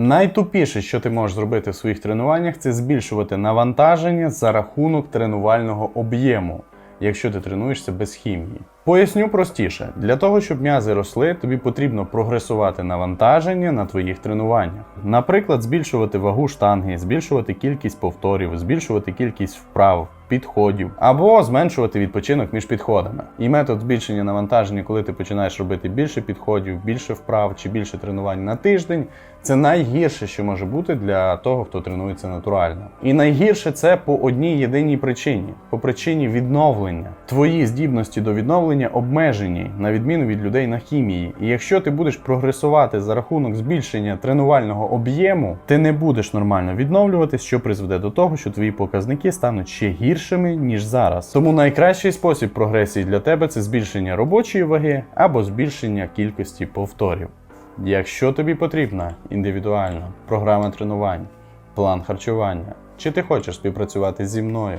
Найтупіше, що ти можеш зробити в своїх тренуваннях, це збільшувати навантаження за рахунок тренувального об'єму, якщо ти тренуєшся без хімії. Поясню простіше: для того, щоб м'язи росли, тобі потрібно прогресувати навантаження на твоїх тренуваннях. Наприклад, збільшувати вагу штанги, збільшувати кількість повторів, збільшувати кількість вправ, підходів, або зменшувати відпочинок між підходами. І метод збільшення навантаження, коли ти починаєш робити більше підходів, більше вправ чи більше тренувань на тиждень, це найгірше, що може бути для того, хто тренується натурально. І найгірше це по одній єдиній причині: по причині відновлення. Твої здібності до відновлення обмежені на відміну від людей на хімії. І якщо ти будеш прогресувати за рахунок збільшення тренувального об'єму, ти не будеш нормально відновлюватись, що призведе до того, що твої показники стануть ще гіршими ніж зараз. Тому найкращий спосіб прогресії для тебе це збільшення робочої ваги або збільшення кількості повторів. Якщо тобі потрібна індивідуальна програма тренувань, план харчування, чи ти хочеш співпрацювати зі мною,